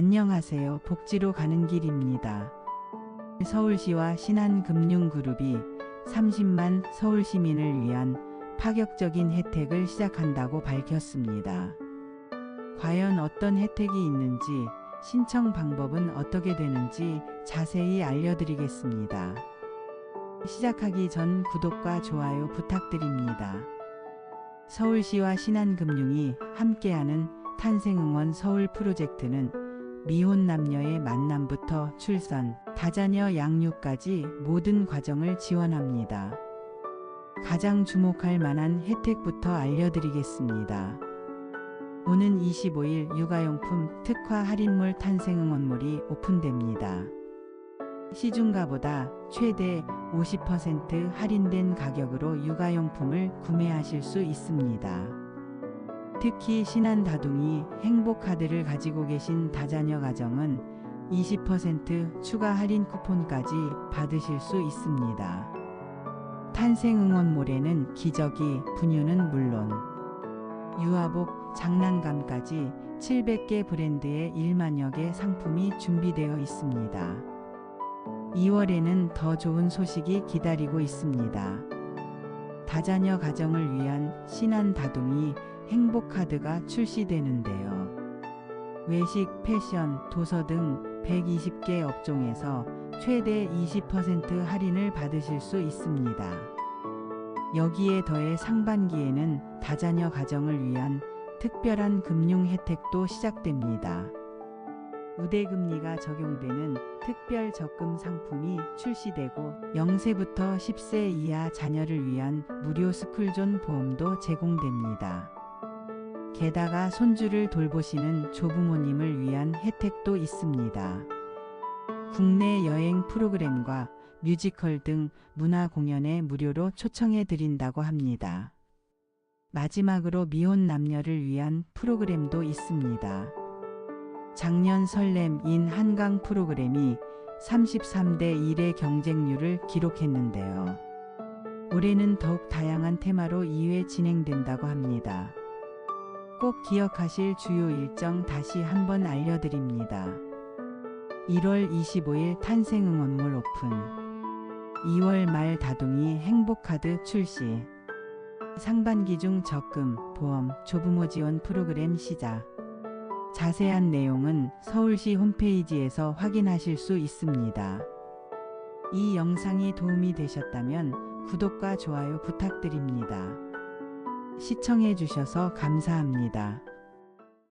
안녕하세요. 복지로 가는 길입니다. 서울시와 신한금융그룹이 30만 서울 시민을 위한 파격적인 혜택을 시작한다고 밝혔습니다. 과연 어떤 혜택이 있는지, 신청 방법은 어떻게 되는지 자세히 알려드리겠습니다. 시작하기 전 구독과 좋아요 부탁드립니다. 서울시와 신한금융이 함께하는 탄생응원 서울 프로젝트는 미혼 남녀의 만남부터 출산, 다자녀 양육까지 모든 과정을 지원합니다. 가장 주목할 만한 혜택부터 알려드리겠습니다. 오는 25일 육아용품 특화 할인몰 탄생 응원몰이 오픈됩니다. 시중가보다 최대 50% 할인된 가격으로 육아용품을 구매하실 수 있습니다. 특히 신한다둥이 행복카드를 가지고 계신 다자녀 가정은 20% 추가 할인 쿠폰까지 받으실 수 있습니다. 탄생응원몰에는 기저귀, 분유는 물론 유아복, 장난감까지 700개 브랜드의 1만여 개 상품이 준비되어 있습니다. 2월에는 더 좋은 소식이 기다리고 있습니다. 다자녀 가정을 위한 신한 다둥이 행복카드가 출시되는데요. 외식, 패션, 도서 등 120개 업종에서 최대 20% 할인을 받으실 수 있습니다. 여기에 더해 상반기에는 다자녀 가정을 위한 특별한 금융 혜택도 시작됩니다. 우대금리가 적용되는 특별 적금 상품이 출시되고 0세부터 10세 이하 자녀를 위한 무료 스쿨존 보험도 제공됩니다. 게다가 손주를 돌보시는 조부모님을 위한 혜택도 있습니다. 국내 여행 프로그램과 뮤지컬 등 문화 공연에 무료로 초청해 드린다고 합니다. 마지막으로 미혼 남녀를 위한 프로그램도 있습니다. 작년 설렘인 한강 프로그램이 33대 1의 경쟁률을 기록했는데요. 올해는 더욱 다양한 테마로 2회 진행된다고 합니다. 꼭 기억하실 주요 일정 다시 한번 알려드립니다. 1월 25일 탄생응원몰 오픈 2월 말 다둥이 행복카드 출시 상반기 중 적금, 보험, 조부모 지원 프로그램 시작 자세한 내용은 서울시 홈페이지에서 확인하실 수 있습니다. 이 영상이 도움이 되셨다면 구독과 좋아요 부탁드립니다. 시청해 주셔서 감사합니다.